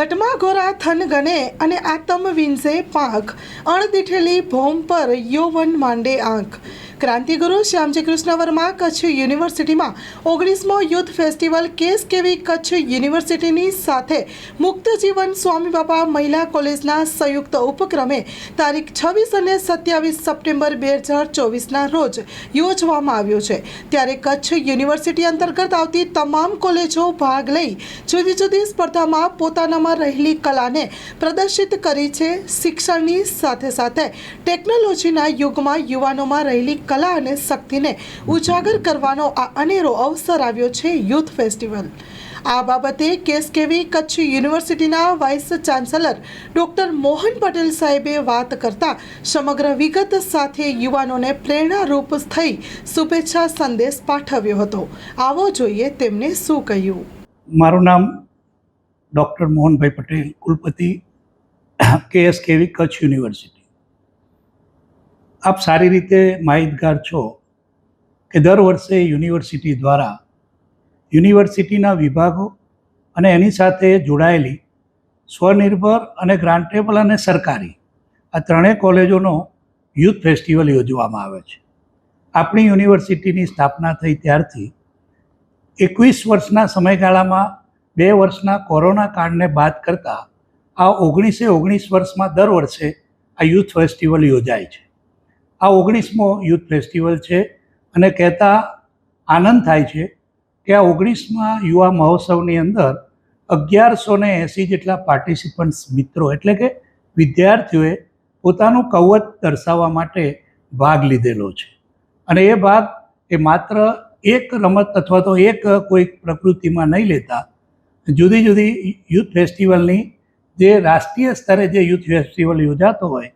ઘટમાં ઘોરા થન ગને અને આતમ વિંસે પાંખ. અણદીઠેલી ભોમ પર યૌવન માંડે આંખ. ક્રાંતિગુરુ શ્યામજી કૃષ્ણ વર્મા કચ્છ યુનિવર્સિટીમાં ઓગણીસમો યુથ ફેસ્ટિવલ કેસ કેવી કચ્છ યુનિવર્સિટીની સાથે મુક્ત જીવન સ્વામી બાપા મહિલા કોલેજના સંયુક્ત ઉપક્રમે તારીખ છવ્વીસ અને સત્યાવીસ સપ્ટેમ્બર બે હજાર ચોવીસના રોજ યોજવામાં આવ્યો છે. ત્યારે કચ્છ યુનિવર્સિટી અંતર્ગત આવતી તમામ કોલેજો ભાગ લઈ જુદી જુદી સ્પર્ધામાં પોતાનામાં રહેલી કલાને પ્રદર્શિત કરી છે શિક્ષણની સાથે સાથે ટેકનોલોજીના યુગમાં યુવાનોમાં રહેલી કલા અને શક્તિને ઉજાગર કરવાનો આ અનેરો અવસર આવ્યો છે યુથ ફેસ્ટિવલ. આ બાબતે કેસકેવી કચ્છ યુનિવર્સિટીના vice chancellor doctor Mohan Patel સાહેબે વાત કરતા સમગ્ર વિગત સાથે યુવાનોને પ્રેરણારૂપ થઈ શુભેચ્છા સંદેશ પાઠવ્યો હતો. આવો જોઈએ તેમને શું કહ્યું. મારું નામ ડૉક્ટર મોહનભાઈ પટેલ, કુલપતિ કેએસકેવી કચ્છ યુનિવર્સિટી. આપ સારી રીતે માહિતગાર છો કે દર વર્ષે યુનિવર્સિટી દ્વારા યુનિવર્સિટીના વિભાગો અને એની સાથે જોડાયેલી સ્વનિર્ભર અને ગ્રાન્ટેબલ અને સરકારી આ ત્રણેય કોલેજોનો યુથ ફેસ્ટિવલ યોજવામાં આવે છે. આપણી યુનિવર્સિટીની સ્થાપના થઈ ત્યારથી એકવીસ વર્ષના સમયગાળામાં બે વર્ષના કોરોના કાળને બાદ કરતાં આ ઓગણીસે ઓગણીસ વર્ષમાં દર વર્ષે આ યુથ ફેસ્ટિવલ યોજાય છે. આ ઓગણીસમો યુથ ફેસ્ટિવલ છે અને કહેતા આનંદ થાય છે કે આ ઓગણીસમાં યુવા મહોત્સવની અંદર અગિયારસો ને એંસી જેટલા પાર્ટિસિપન્ટ્સ મિત્રો એટલે કે વિદ્યાર્થીઓએ પોતાનું કવચ દર્શાવવા માટે ભાગ લીધેલો છે. અને એ ભાગ એ માત્ર એક રમત અથવા તો એક કોઈ પ્રકૃતિમાં નહીં લેતા, જુદી જુદી યુથ ફેસ્ટિવલની જે રાષ્ટ્રીય સ્તરે જે યુથ ફેસ્ટિવલ યોજાતો હોય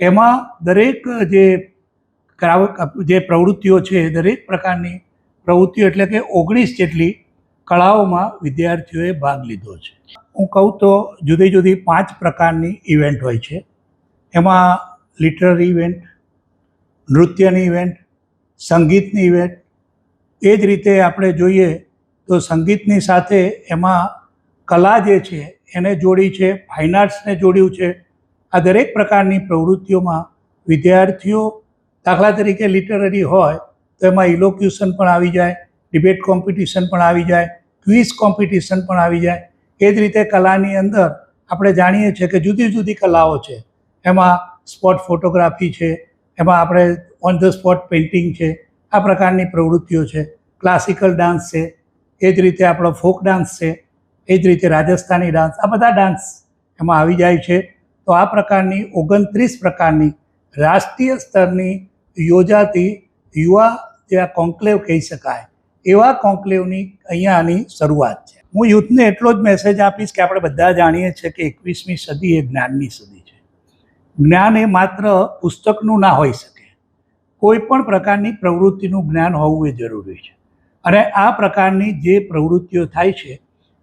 એમાં દરેક જે ગ્રાહક જે પ્રવૃત્તિઓ છે, દરેક પ્રકારની પ્રવૃત્તિઓ એટલે કે ઓગણીસ જેટલી કળાઓમાં વિદ્યાર્થીઓએ ભાગ લીધો છે. હું કહું તો જુદી જુદી પાંચ પ્રકારની ઇવેન્ટ હોય છે. એમાં લિટરરી ઇવેન્ટ, નૃત્યની ઇવેન્ટ, સંગીતની ઇવેન્ટ, એ જ રીતે આપણે જોઈએ તો સંગીતની સાથે એમાં કલા જે છે એને જોડી છે, ફાઇન આર્ટ્સને જોડ્યું છે આ દરેક પ્રકારની પ્રવૃત્તિઓમાં વિદ્યાર્થીઓ દાખલા તરીકે લિટરરી હોય, તો એમાં ઇલોક્યુશન પણ આવી જાય ડિબેટ કોમ્પિટિશન પણ આવી જાય ક્વિઝ કોમ્પિટિશન પણ આવી જાય. એ જ રીતે કલાની અંદર આપણે જાણીએ છીએ કે જુદી જુદી કલાઓ છે. એમાં સ્પોટ ફોટોગ્રાફી છે, એમાં આપણે ઓન ધ સ્પોટ પેઇન્ટિંગ છે, આ પ્રકારની પ્રવૃત્તિઓ છે. ક્લાસિકલ ડાન્સ છે, એ જ રીતે આપણો ફોક ડાન્સ છે, એ જ રીતે રાજસ્થાની ડાન્સ આ બધા ડાન્સ એમાં આવી જાય છે. તો આ પ્રકારની ઓગણત્રીસ પ્રકારની રાષ્ટ્રીય સ્તરની યોજાતી યુવા જે આ કોન્ક્લેવ કહી શકાય, એવા કોન્ક્લેવની અહીંયાની શરૂઆત છે. હું યુથને એટલો જ મેસેજ આપીશ કે આપણે બધા જાણીએ છીએ કે એકવીસમી સદી એ જ્ઞાનની સદી છે. જ્ઞાન એ માત્ર પુસ્તકનું ના હોઈ શકે. કોઈ પણ પ્રકારની પ્રવૃત્તિનું જ્ઞાન હોવું એ જરૂરી છે. અને આ પ્રકારની જે પ્રવૃત્તિઓ થાય છે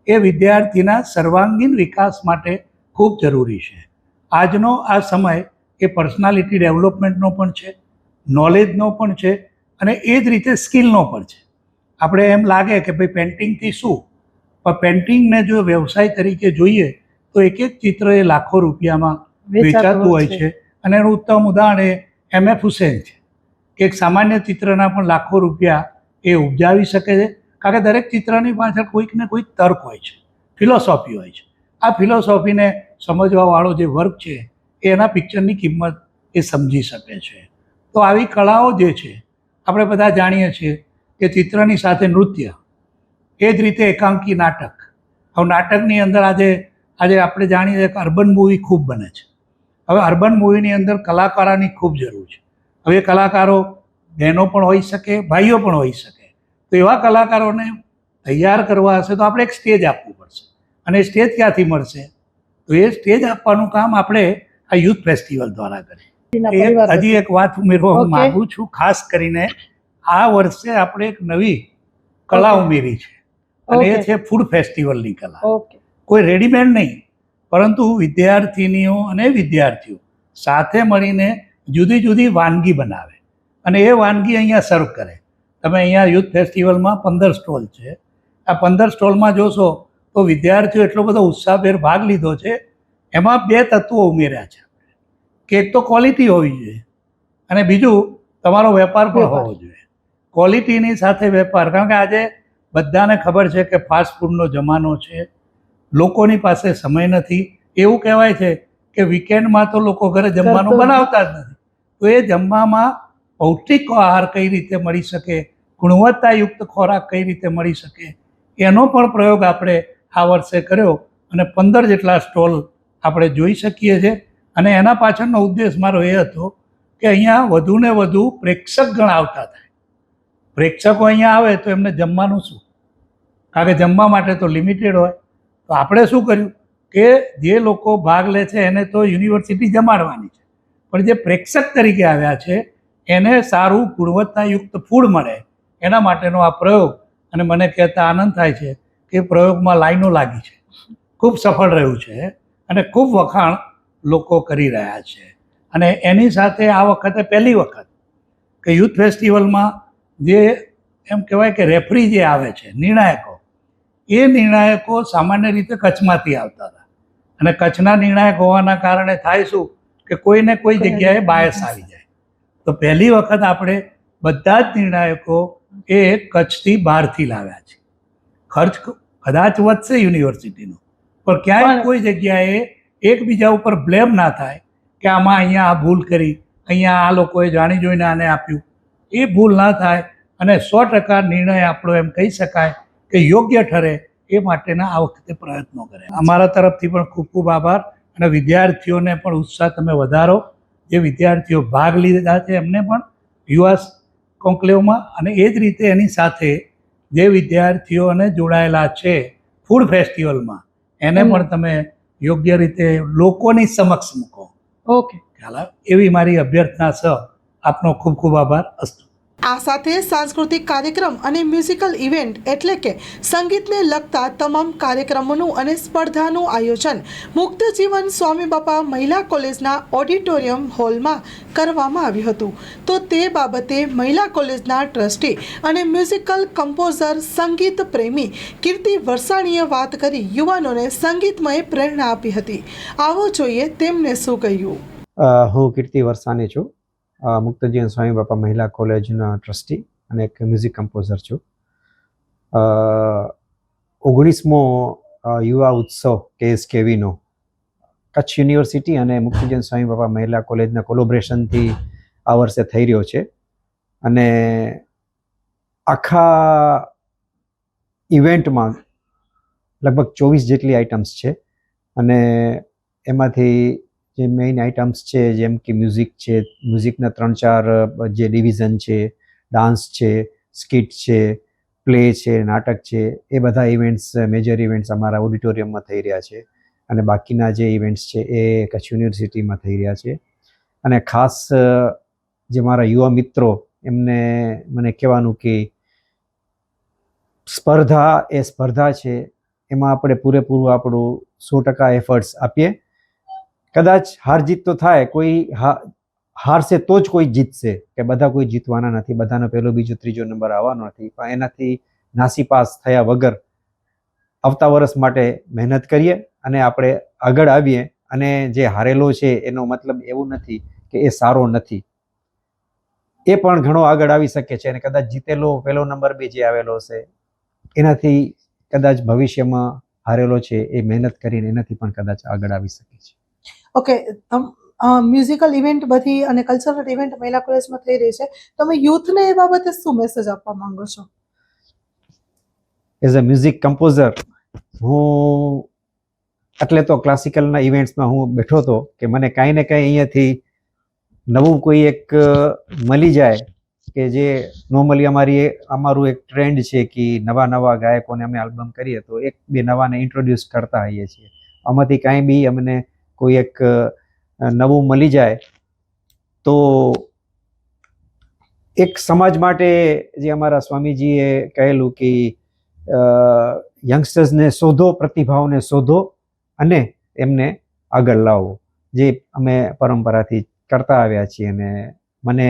એ વિદ્યાર્થીના સર્વાંગીણ વિકાસ માટે ખૂબ જરૂરી છે. આજનો આ સમય એ પર્સનાલિટી ડેવલપમેન્ટનો પણ છે નોલેજનો પણ છે અને એ જ રીતે સ્કિલનો પણ છે. આપણે એમ લાગે કે ભાઈ પેન્ટિંગથી શું? પણ પેન્ટિંગને જો વ્યવસાય તરીકે જોઈએ તો એક એક ચિત્ર એ લાખો રૂપિયામાં વેચાતું હોય છે. અને એનું ઉત્તમ ઉદાહરણ એ એમ એફ હુસેન છે. કે એક સામાન્ય ચિત્રના પણ લાખો રૂપિયા એ ઉપજાવી શકે છે. કારણ કે દરેક ચિત્રની પાછળ કોઈક ને કોઈક તર્ક હોય છે. ફિલોસોફી હોય છે. આ ફિલોસોફીને સમજવાવાળો જે વર્ગ છે, એ એના પિક્ચરની કિંમત એ સમજી શકે છે. તો આવી કળાઓ જે છે, આપણે બધા જાણીએ છીએ કે ચિત્રની સાથે નૃત્ય એ જ રીતે એકાંકી નાટક. હવે નાટકની અંદર આજે આજે આપણે જાણીએ છીએ કે અર્બન મૂવી ખૂબ બને છે. હવે અર્બન મૂવીની અંદર કલાકારોની ખૂબ જરૂર છે. હવે કલાકારો બહેનો પણ હોઈ શકે, ભાઈઓ પણ હોઈ શકે. તો એવા કલાકારોને તૈયાર કરવા હશે તો આપણે એક સ્ટેજ આપવું પડશે. અને સ્ટેજ ક્યાંથી મળશે? તો એ સ્ટેજ આપવાનું કામ આપણે આ યુથ ફેસ્ટિવલ દ્વારા કરીએ. હજી એક વાત ઉમેરવા હું. માંગુ છું ખાસ કરીને આ વર્ષે આપણે એક નવી કલા ઉમેરી છે. અને એ છે ફૂડ ફેસ્ટિવલની કલા. કોઈ રેડીમેડ નહીં પરંતુ વિદ્યાર્થીનીઓ અને વિદ્યાર્થીઓ સાથે મળીને જુદી જુદી વાનગી બનાવે. અને એ વાનગી અહીંયા સર્વ કરે. તમે અહીંયા યુથ ફેસ્ટિવલમાં પંદર સ્ટોલ છે. આ પંદર સ્ટોલમાં જોશો તો વિદ્યાર્થીઓ એટલો બધો ઉત્સાહભેર ભાગ લીધો છે એમાં બે તત્વો ઉમેર્યા છે. કે એક તો ક્વોલિટી હોવી જોઈએ અને બીજું તમારો વેપાર પણ હોવો જોઈએ. ક્વોલિટીની સાથે વેપાર. કારણ કે આજે બધાને ખબર છે કે ફાસ્ટ ફૂડનો જમાનો છે લોકોની પાસે સમય નથી. એવું કહેવાય છે કે વીકેન્ડમાં તો લોકો ઘરે જમવાનું બનાવતા જ નથી. તો એ જમવામાં પૌષ્ટિક આહાર કઈ રીતે મળી શકે ગુણવત્તાયુક્ત ખોરાક કઈ રીતે મળી શકે એનો પણ પ્રયોગ આપણે આ વર્ષે કર્યો અને પંદર જેટલા સ્ટોલ આપણે જોઈ શકીએ છીએ. અને એના પાછળનો ઉદ્દેશ મારો એ હતો કે અહીંયા વધુને વધુ પ્રેક્ષક ગણ આવતા થાય. પ્રેક્ષકો અહીંયા આવે તો એમને જમવાનું શું? કારણ કે જમવા માટે તો લિમિટેડ હોય. તો આપણે શું કર્યું? કે જે લોકો ભાગ લે છે એને તો યુનિવર્સિટી જમાડવાની છે. પણ જે પ્રેક્ષક તરીકે આવ્યા છે, એને સારું ગુણવત્તાયુક્ત ફૂડ મળે. એના માટેનો આ પ્રયોગ. અને મને કહેતા આનંદ થાય છે કે પ્રયોગમાં લાઈનો લાગી છે. ખૂબ સફળ રહ્યું છે અને ખૂબ વખાણ લોકો કરી રહ્યા છે. અને એની સાથે આ વખતે પહેલી વખત કે યુથ ફેસ્ટિવલમાં જે એમ કહેવાય કે રેફરી જે આવે છે નિર્ણાયકો એ નિર્ણાયકો સામાન્ય રીતે કચ્છમાંથી આવતા હતા. અને કચ્છના નિર્ણાયક હોવાના કારણે થાય શું કે કોઈને કોઈ જગ્યાએ બાયસ આવી જાય. તો પહેલી વખત આપણે બધા જ નિર્ણાયકો એ કચ્છથી બહારથી લાવ્યા છે. ખર્ચ કદાચ વધશે યુનિવર્સિટીનું. પણ ક્યાંય કોઈ જગ્યાએ એકબીજા ઉપર બ્લેમ ના થાય કે આમાં અહીંયા આ ભૂલ કરી અહીંયા આ લોકોએ જાણી જોઈને આને આપ્યું. એ ભૂલ ના થાય અને સો ટકા નિર્ણય આપણો એમ કહી શકાય કે યોગ્ય ઠરે એ માટેના આ વખતે પ્રયત્નો કરે. અમારા તરફથી પણ ખૂબ ખૂબ આભાર અને વિદ્યાર્થીઓને પણ ઉત્સાહ તમે વધારો. જે વિદ્યાર્થીઓ ભાગ લીધા છે એમને પણ યુવા કોન્કલેવમાં અને એ જ રીતે એની સાથે જે વિદ્યાર્થીઓને જોડાયેલા છે ફૂડ ફેસ્ટિવલમાં એને પણ તમે યોગ્ય રીતે લોકોની સમક્ષ મૂકો. ઓકે ખ્યાલ એવી મારી અભ્યર્થના સહ આપનો ખૂબ ખૂબ આભાર. અસ્તુ. આ સાથે સાંસ્કૃતિક કાર્યક્રમ અને મ્યુઝિકલ ઇવેન્ટ એટલે કે સંગીતને લગતા તમામ કાર્યક્રમોનું અને સ્પર્ધાનું આયોજન મુક્ત જીવન સ્વામી બાપા મહિલા કોલેજના ઓડિટોરિયમ હોલમાં કરવામાં આવ્યું હતું. તો તે બાબતે મહિલા કોલેજના ટ્રસ્ટી અને મ્યુઝિકલ કમ્પોઝર સંગીત પ્રેમી કીર્તિ વરસાણીએ વાત કરી યુવાનોને સંગીતમય પ્રેરણા આપી હતી. આવો જોઈએ તેમને શું કહ્યું. હું કીર્તિ વરસાણી છું. મુક્તજીવન સ્વામી બાપા મહિલા કોલેજના ટ્રસ્ટી અને એક મ્યુઝિક કમ્પોઝર છું. ઓગણીસમો યુવા ઉત્સવ કેએસ કેવીનો કચ્છ યુનિવર્સિટી અને મુક્તિજન સ્વામી બાપા મહિલા કોલેજના કોલોબ્રેશનથી આ વર્ષે થઈ રહ્યો છે. અને આખા ઇવેન્ટમાં લગભગ ચોવીસ જેટલી આઇટમ્સ છે. અને એમાંથી જે મેઇન આઇટમ્સ છે, જેમ કે મ્યુઝિક છે મ્યુઝિકના ત્રણ ચાર જે ડિવિઝન છે ડાન્સ છે સ્કિટ છે પ્લે છે, નાટક છે, એ બધા ઇવેન્ટ્સ મેજર ઇવેન્ટ્સ અમારા ઓડિટોરિયમમાં થઈ રહ્યા છે. અને બાકીના જે ઇવેન્ટ્સ છે, એ કચ્છ યુનિવર્સિટીમાં થઈ રહ્યા છે. અને ખાસ જે મારા યુવા મિત્રો, એમને મને કહેવાનું કે સ્પર્ધા એ સ્પર્ધા છે, એમાં આપણે પૂરેપૂરું આપણું સો ટકા એફર્ટ્સ આપીએ. કદાચ હાર જીત તો થાય, કોઈ હારશે તો જ કોઈ જીતશે, કે બધા કોઈ જીતવાના નથી, બધાનો પહેલો, બીજો, ત્રીજો નંબર આવવાનો નથી. પણ એનાથી નાસીપાસ થયા વગર આવતા વર્ષ માટે મહેનત કરીએ અને આપણે આગળ આવીએ અને જે હારેલો છે એનો મતલબ એવું નથી કે એ સારો નથી. એ પણ ઘણો આગળ આવી શકે છે અને કદાચ જીતેલો પહેલો નંબર બી જે આવેલો હશે, એનાથી કદાચ ભવિષ્યમાં હારેલો છે એ મહેનત કરીને એનાથી પણ કદાચ આગળ આવી શકે છે. ઓકે મ્યુઝિકલ ઇવેન્ટ બધી અને કલ્ચરલ ઇવેન્ટ મહિલા કોલેજમાં થઈ રહી છે. તમે યુથને એ બાબતે શું મેસેજ આપવા માંગો છો? એઝ અ મ્યુઝિક કમ્પોઝર હું એટલે તો ક્લાસિકલના ઇવેન્ટ્સમાં હું બેઠો હતો કે મને કાંઈ ને કાંઈ અહીંયાથી નવું કોઈ એક મળી જાય કે જે નોર્મલી અમારી અમારું એક ટ્રેન્ડ છે કે નવા નવા ગાયકોને અમે આલ્બમ કરીએ તો એક બે નવાને ઇન્ટ્રોડ્યુસ કરતા હોઈએ છીએ. આમાંથી કાંઈ બી અમને કોઈ એક નવું મળી જાય, તો એક સમાજ માટે જે અમારા સ્વામીજીએ કહેલું કે યંગસ્ટર્સને શોધો, પ્રતિભાઓને શોધો અને એમને આગળ લાવો. જે અમે પરંપરાથી કરતા આવ્યા છીએ અને મને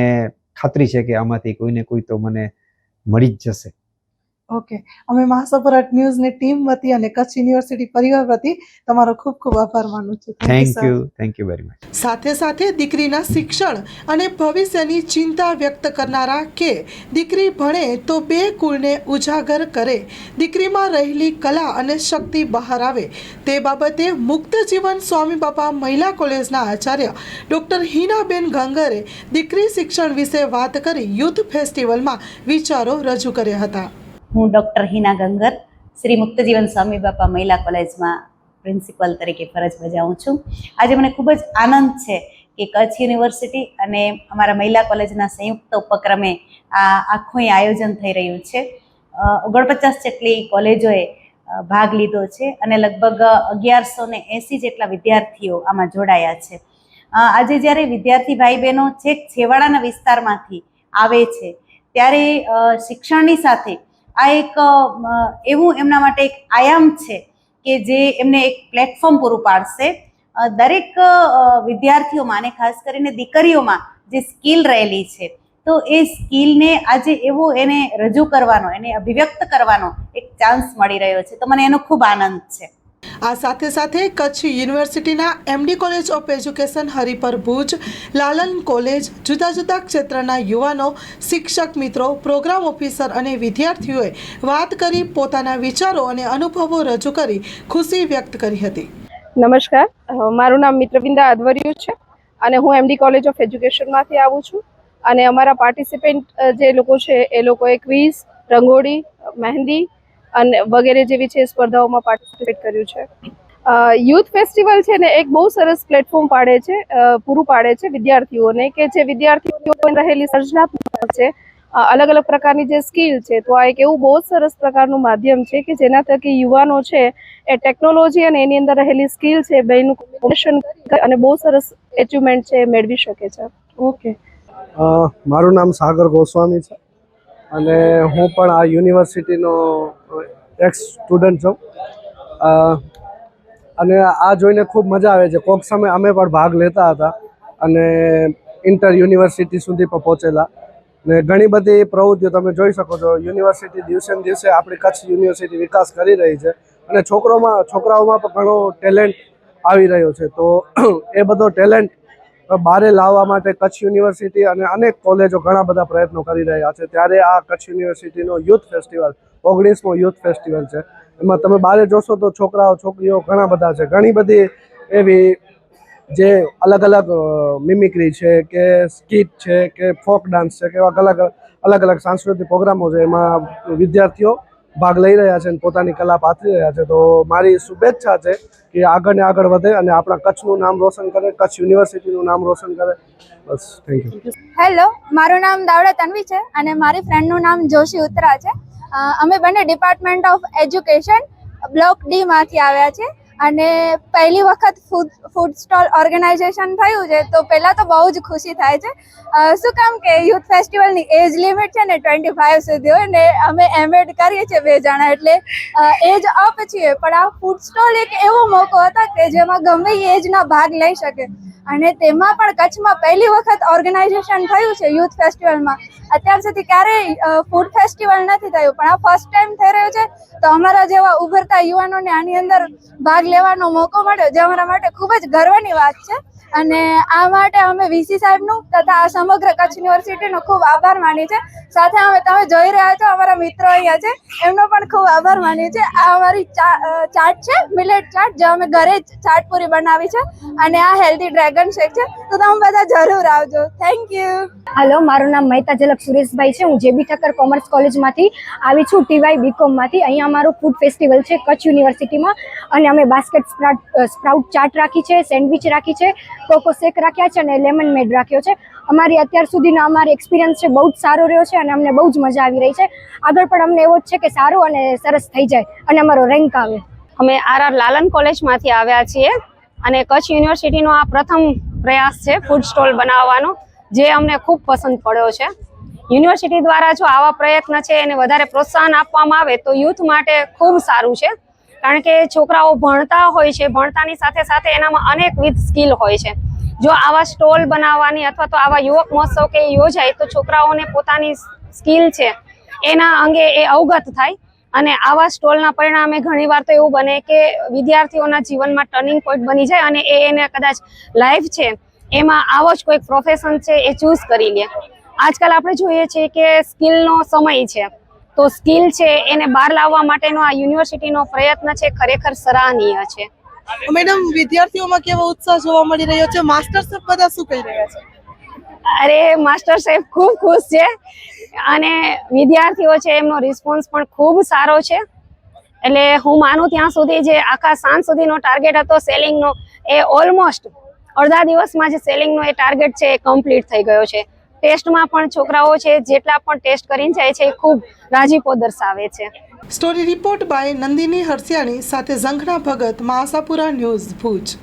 ખાતરી છે કે આમાંથી કોઈને કોઈ તો મને મળી જ જશે. ઓકે અમે મહાસપરાટ ન્યૂઝની ટીમ વતી અને કચ્છ યુનિવર્સિટી પરિવાર વતી તમારો ખૂબ ખૂબ આભાર માનું છું. Thank you thank you very much સાથે સાથે દીકરીના શિક્ષણ અને ભવિષ્યની ચિંતા વ્યક્ત કરનારા કે દીકરી ભણે તો બે કુળને ઉજાગર કરે. દીકરીમાં રહેલી કલા અને શક્તિ બહાર આવે. તે બાબતે મુક્ત જીવન સ્વામી બાપા મહિલા કોલેજના આચાર્ય ડૉક્ટર હિનાબેન ગંગરે દીકરી શિક્ષણ વિશે વાત કરી યુથ ફેસ્ટિવલમાં વિચારો રજૂ કર્યા હતા. હું ડૉક્ટર હિના ગંગર, શ્રી મુક્તજીવન સ્વામી બાપા મહિલા કોલેજમાં પ્રિન્સિપલ તરીકે ફરજ બજાવું છું. આજે મને ખૂબ જ આનંદ છે કે કચ્છ યુનિવર્સિટી અને અમારા મહિલા કોલેજના સંયુક્ત ઉપક્રમે આ આખું આયોજન થઈ રહ્યું છે. ઓગણપચાસ જેટલી કોલેજોએ ભાગ લીધો છે અને લગભગ અગિયારસો ને એંસી જેટલા વિદ્યાર્થીઓ આમાં જોડાયા છે. આજે જ્યારે વિદ્યાર્થી ભાઈ બહેનો છેક છેવાડાના વિસ્તારમાંથી આવે છે, ત્યારે શિક્ષણની સાથે આ એક એવું એમના માટે એક આયામ છે કે જે એમને એક પ્લેટફોર્મ પૂરું પાડશે. દરેક વિદ્યાર્થીઓમાં અને ખાસ કરીને દીકરીઓમાં જે સ્કિલ રહેલી છે, તો એ સ્કિલને આજે એવો એને રજૂ કરવાનો, એને અભિવ્યક્ત કરવાનો એક ચાન્સ મળી રહ્યો છે. તો મને એનો ખૂબ આનંદ છે. આ સાથે સાથે કચ્છ યુનિવર્સિટીના MD college of education Haripar Bhuj, Lalan college, જુદા જુદા ક્ષેત્રના યુવાનો, શિક્ષક મિત્રો, પ્રોગ્રામ ઓફિસર અને વિદ્યાર્થીઓએ વાત કરી, પોતાના વિચારો અને અનુભવો રજૂ કરી, ખુશી વ્યક્ત કરી હતી. નમસ્કાર. મારું નામ મિત્રવિંદા અધવરિયું છે અને હું એમડી કોલેજ ઓફ એજ્યુકેશનમાંથી આવું છું. અને અમારા પાર્ટિસિપેન્ટ જે લોકો છે, એ લોકોએ ક્વિઝ રંગોળી, મહેંદી અને વગેરે જેવી છે સ્પર્ધાઓમાં પાર્ટિસિપેટ કર્યું છે. યુથ ફેસ્ટિવલ છે ને એક બહુ સરસ પ્લેટફોર્મ પાડે છે પૂરું પાડે છે વિદ્યાર્થીઓને કે જે વિદ્યાર્થીઓ રહેલી સર્જનાત્મક છે અલગ અલગ પ્રકારની જે સ્કિલ છે તો આ એક એવું બહુ જ સરસ પ્રકારનું માધ્યમ છે કે જેના થકી યુવાનો છે એ ટેકનોલોજી અને એની અંદર રહેલી સ્કિલ છે બેનું કોમ્બિનેશન અને બહુ સરસ એચિવમેન્ટ છે મેળવી શકે છે. ઓકે મારું નામ સાગર ગોસ્વામી છે. અને હું પણ આ યુનિવર્સિટીનો એક્સ સ્ટુડન્ટ છું. અને આ જોઈને ખૂબ મજા આવે છે. કોક સમય અમે પણ ભાગ લેતા હતા અને ઇન્ટર યુનિવર્સિટી સુધી પણ પહોંચેલા. ને ઘણી બધી પ્રવૃત્તિઓ તમે જોઈ શકો છો. યુનિવર્સિટી દિવસે દિવસે આપણી કચ્છ યુનિવર્સિટી વિકાસ કરી રહી છે અને છોકરોમાં, છોકરાઓમાં પણ ઘણો ટેલેન્ટ આવી રહ્યો છે. તો એ બધો ટેલેન્ટ બારે લાવવા માટે કચ્છ યુનિવર્સિટી અને અનેક કોલેજો ઘણા બધા પ્રયત્નો કરી રહ્યા છે. ત્યારે આ કચ્છ યુનિવર્સિટીનો યુથ ફેસ્ટિવલ, ઓગણીસમો યુથ ફેસ્ટિવલ છે. એમાં તમે બારે જોશો તો છોકરાઓ, છોકરીઓ ઘણા બધા છે. ઘણી બધી એવી જે અલગ અલગ મિમિક્રી છે કે સ્કીટ છે કે ફોક ડાન્સ છે કે એવા અલગ અલગ અલગ સાંસ્કૃતિક પ્રોગ્રામો છે. એમાં વિદ્યાર્થીઓ ભાગ લઈ રહ્યા છે અને પોતાની કલા પાથરી રહ્યા છે. તો મારી શુભેચ્છા છે કે આગળ ને આગળ વધે અને આપણા કચ્છનું નામ રોશન કરે, કચ્છ યુનિવર્સિટીનું નામ રોશન કરે. બસ થેન્ક યુ હેલો મારું નામ દાવડા તન્વી છે અને મારી ફ્રેન્ડનું નામ જોશી ઉત્તરા છે. અમે બંને ડિપાર્ટમેન્ટ ઓફ એજ્યુકેશન બ્લોક ડીમાંથી આવ્યા છે અને પહેલી વખત ફૂડ ફૂડ સ્ટોલ ઓર્ગેનાઇઝેશન થયું છે, તો પહેલાં તો બહુ જ ખુશી થાય છે. શું કામ કે યુથ ફેસ્ટિવલની એજ લિમિટ છે ને ટ્વેન્ટી ફાઇવ સુધી હોય ને અમે એમએડ કરીએ છીએ બે જણા એટલે એજ અપ છીએ. પણ આ ફૂડ સ્ટોલ એક એવો મોકો હતો કે જેમાં ગમે એજના ભાગ લઈ શકે. અને તેમાં પણ કચ્છમાં પહેલી વખત ઓર્ગેનાઇઝેશન થયું છે યુથ ફેસ્ટિવલમાં અત્યાર સુધી ક્યારેય ફૂડ ફેસ્ટિવલ નથી થયું. પણ આ ફર્સ્ટ ટાઈમ થઈ રહ્યું છે, તો અમારા જેવા ઉભરતા યુવાનોને આની અંદર ભાગ લેવાનો મોકો મળ્યો જે અમારા માટે ખૂબ જ ગર્વની વાત છે. અને આ માટે અમે વીસી સાહેબનું તથા આ સમગ્ર કચ્છ યુનિવર્સિટીનો ખૂબ આભાર માની છે સાથે અમે તમે જોઈ રહ્યા છો અમારા મિત્રો અહીંયા છે, એમનો પણ ખૂબ આભાર માની છે આ અમારી ચાટ છે મિલેટ ચાટ, જે અમે ઘરે જ ચાટ પૂરી બનાવી છે અને આ હેલ્ધી ડ્રેગન શેક છે. તો તમે બધા જરૂર આવજો. થેન્ક યુ હેલો મારું નામ મહેતા ઝલક સુરેશભાઈ છે. હું જેબી ઠક્કર કોમર્સ કોલેજમાંથી આવી છું ટીવાય બીકોમમાંથી અહીંયા અમારું ફૂડ ફેસ્ટિવલ છે કચ્છ યુનિવર્સિટીમાં. અને અમે બાસ્કેટ સ્પ્રાઉટ ચાટ રાખી છે સેન્ડવિચ રાખી છે કોકો શેક રાખ્યા છે અને લેમન મેડ રાખ્યો છે. અમારી અત્યાર સુધીનો અમારો એક્સપિરિયન્સ છે, બહુ જ સારો રહ્યો છે અને અમને બહુ જ મજા આવી રહી છે. આગળ પણ અમને એવો જ છે કે સારું અને સરસ થઈ જાય અને અમારો રેન્ક આવે. અમે આર આર લાલન કોલેજમાંથી આવ્યા છીએ અને કચ્છ યુનિવર્સિટીનો આ પ્રથમ પ્રયાસ છે ફૂડ સ્ટોલ બનાવવાનો, જે અમને ખૂબ પસંદ પડ્યો છે. યુનિવર્સિટી દ્વારા જો આવા પ્રયત્ન છે એને વધારે પ્રોત્સાહન આપવામાં આવે તો યુથ માટે ખૂબ સારું છે. કારણ કે છોકરાઓ ભણતા હોય છે, ભણતાની સાથે સાથે એનામાં અનેકવિધ સ્કિલ હોય છે. જો આવા સ્ટોલ બનાવવાની અથવા તો આવા યુવક મહોત્સવ કે યોજાય તો છોકરાઓને પોતાની સ્કિલ છે, એના અંગે એ અવગત થાય. અને આવા સ્ટોલના પરિણામે ઘણીવાર તો એવું બને કે વિદ્યાર્થીઓના જીવનમાં ટર્નિંગ પોઈન્ટ બની જાય અને એ એને કદાચ લાઈફ છે, એમાં આવો જ કોઈક પ્રોફેશન છે એ ચૂઝ કરી લે. આજકાલ આપણે જોઈએ છીએ કે સ્કિલનો સમય છે. તો સ્કિલ છે એને બહાર લાવવા માટેનો આ યુનિવર્સિટીનો પ્રયત્ન છે ખરેખર સરાહનીય છે. મેડમ વિદ્યાર્થીઓમાં કેવો ઉત્સાહ જોવા મળી રહ્યો છે? માસ્ટર સાહેબ બધા શું કહી રહ્યા છે? અરે માસ્ટર સાહેબ ખૂબ ખુશ છે અને વિદ્યાર્થીઓ છે એમનો રિસ્પોન્સ પણ ખૂબ સારો છે. એટલે હું માનું ત્યાં સુધી જે આખા સાંજ સુધીનો ટાર્ગેટ હતો સેલિંગનો એ ઓલમોસ્ટ અડધા દિવસમાં જે સેલિંગનો એ ટાર્ગેટ છે એ કમ્પ્લીટ થઈ ગયો છે. ટેસ્ટમાં પણ છોકરાઓ છે, જેટલા પણ ટેસ્ટ કરીને જાય છે, એ ખૂબ રાજીપો દર્શાવે છે. Story report by Nandini Harsiyani સાથે ઝંખના ભગત મહાસાપુરા ન્યૂઝ ભુજ.